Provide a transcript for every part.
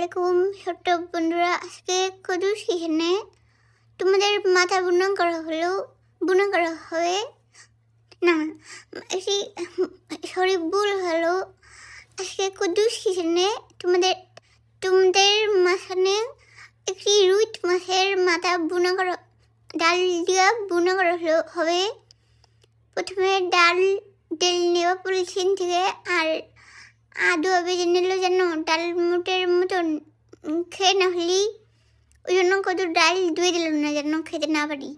আলাইকুম ছোট্ট বন্ধুরা। আজকে কদুস এখানে তোমাদের মাথা বুনা করা হলো। বুনা করা হবে? না একটি সরি, ভুল হলো। আজকে কদুস কিচেনে তোমাদের তোমাদের মাঝখানে একটি রুইট মাছের মাথা বুনা করা, ডাল দিয়া বুনা করা হলো, হবে। প্রথমে ডাল তেল নেওয়া পলিথিন থেকে আর আদু ভেজে নিল যেন ডাল মুটের মতন খেয়ে না হলি, ওই জন্য কত ডাল ধুয়ে দিল না যেন খেতে না পারি।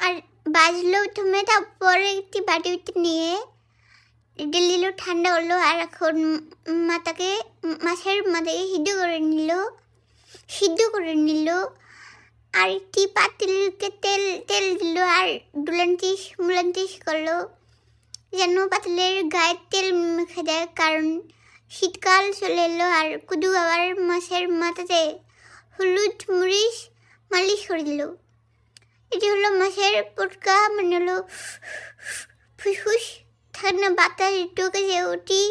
আর বাজলো প্রথমে তারপরে একটি বাটিতে নিয়ে দিল ঠান্ডা হলো, আর এখন মাথাকে মাছের মাথাকে সিদ্ধ করে নিল, সিদ্ধ করে নিল, আর একটি পাতিলকে তেল তেল দিল, আর ডুলান্তিস মুলান্তিস করল। যেন পাতলের গায়ে তেল মেখে দেয়, কারণ শীতকাল চলে এলো আর কুদু আবার মাছের মাথাতে হলুদ মরিচ মালিশ করে দিল। এটি হলো মাছের পটকা মানে হলো ফুসফুস। থাকে না বাতাস ঢুকে যে ওটি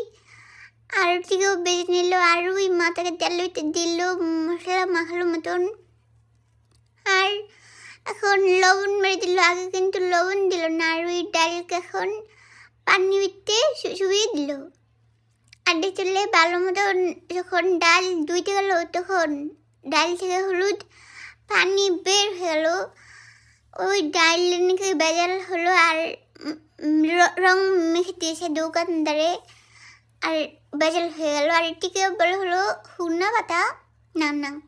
আর ওটিকেও বেজে নিল আর ওই মাথাকে তেল দিল মশলা মাখালো মতন। আর এখন লবণ মেরে দিল, আগে কিন্তু লবণ দিল না, আর ওই ডালকে এখন পানি উঠতে শুয়ে দিল। আর চলে ভালো মতো যখন ডাল ধুইতে গেল, তখন ডাল থেকে হলুদ পানি বের হয়ে গেল। ওই ডাল নাকি বেজাল হলো আর র- মেখে দিয়েছে দোকানদারে আর বেজাল হয়ে গেল। আর এটিকে বলে হলো হুনা পাতা। নাম নাম।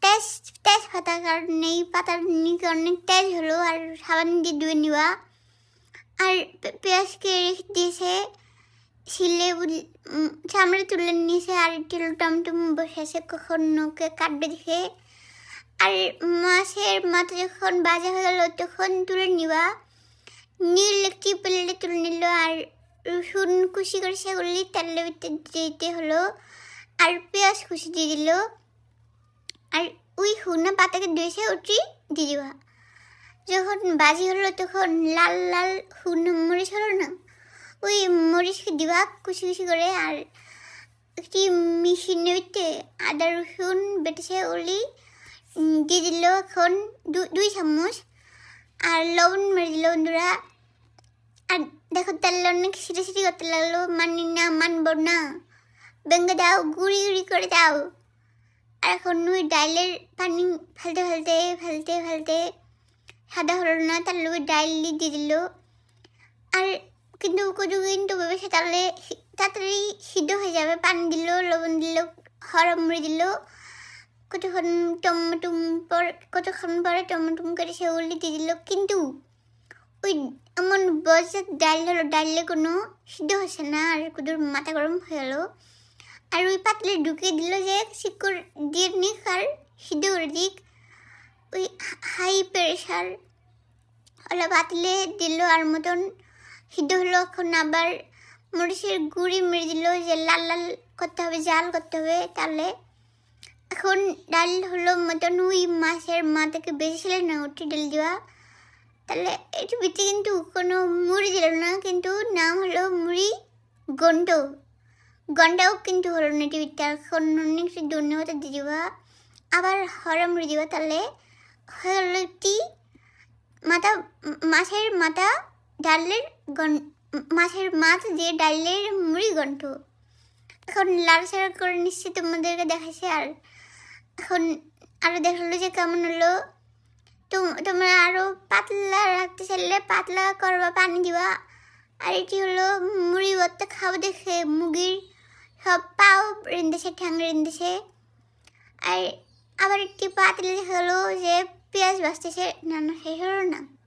তেজ তেজ পাতা, কারণ এই পাতার নিকে অনেক তেজ হলো আর সাবান দিয়ে ধুয়ে নেওয়া আর পেঁয়াজকে রেখে দিয়েছে, শিলে চামড়া তুলে নিয়েছে আর একটু টমটম বসেছে কখন ওকে কাটবে দেখে। আর মাছের মাথা যখন বাজা হয়ে গেল, তখন তুলে নিবা। নীল একটি প্লেটে তুলে নিল আর রসুন কুচি করে সেগুলি তেলের ভিতরে দিতে হলো। আর পেঁয়াজ কুচি দিয়ে দিল। আর ওই হুনা পাতাকে দিয়েছে ওটি দিয়ে দিবা। যখন বাজি হলো তখন লাল লাল মরিচ হলো না? ওই মরিচকে দিবা, কুচি কুচি করে, আর একটি মেশিনের ভিতরে আদা রসুন বেটেছে ওলি দিয়ে দিল এখন দুই চামচ। আর লবণ মেরে দিল বন্ধুরা। আর দেখো তেল অনেক সিটি সিটি করতে লাগল, মানি না, মানবো না। ভেঙে দাও, গুড়ি গুড়ি করে দাও। আর এখন ওই ডাইলের পানি ফেলতে ফেলতে ফেলতে ফেলতে সাদা হলো না, তার লোকে ডাইল দিয়ে দিল। আর কিন্তু কচু কিন্তু ভেবেছে তাহলে তাড়াতাড়ি সিদ্ধ হয়ে যাবে। পানি দিল, লবণ দিল হরম মুড়ি দিল। কতক্ষণ টমেটুম পর কতক্ষণ পরে টমেটুম করে সেগুলি দিয়ে দিল। কিন্তু ওই এমন বয়সের ডাল হলো ডালে কোনো সিদ্ধ হচ্ছে না আর কুদুর মাথা গরম হয়ে গেলো। আর ওই পাতলে ঢুকিয়ে দিল যে শিকড় দিয়ে নিক আর সিদ্ধ করে দিক। ওই হাই প্রেশার ওলা পাতলে দিল আর মতন সিদ্ধ হলো। এখন আবার মরিচের গুঁড়ি মেরে দিল যে লাল লাল করতে হবে, জাল করতে হবে তাহলে। এখন ডাল হলো মতন ওই মাছের মাথাকে বেশি ছিল না ওটি ডাল দেওয়া। তাহলে এটি ভিতরে কিন্তু কোনো মুড়ি দিল না, কিন্তু নাম হলো মুড়ি গন্ড গন্ডাও কিন্তু হলো না টিভিতে এখন অনেক ধন্যবাদ দিয়ে দিবা। আবার হরা মুড়ি দিবা তাহলে। একটি মাথা, মাছের মাথা ডালের গন মাছের মাছ দিয়ে ডালের মুড়ি গন্ঠ এখন লাড়াচাড়া করে নিশ্চে তোমাদেরকে দেখাচ্ছে আর এখন আরও দেখাল যে কেমন হলো। তোমরা আরও পাতলা রাখতে চাইলে পাতলা করবা, পানি দিবা। আর এটি হলো মুড়ি ভর্তা খাব দেখে মুগির সব পাও রেঁধেছে, ঠ্যাং রেঁধেছে। আর আবার একটি পাতলে হলো যে পেঁয়াজ বাঁচতেছে না না শেষ হলো না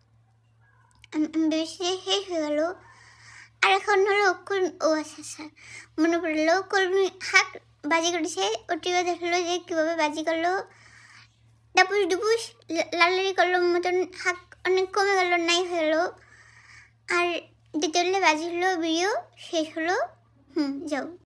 যে শেষ হয়ে গেলো। আর এখন হলো কোন- ও আচ্ছা আচ্ছা। মনে পড়ল কলমি শাক বাজি করেছে ওটিও দেখল যে কীভাবে বাজি করল। ডাপুস ডুপুস লালারি করল মতন শাক অনেক কমে গেল, নাই হয়ে গেলো। আর দ্বিতীয় বাজি হলো, ভিডিও শেষ হলো। হুম, যাও।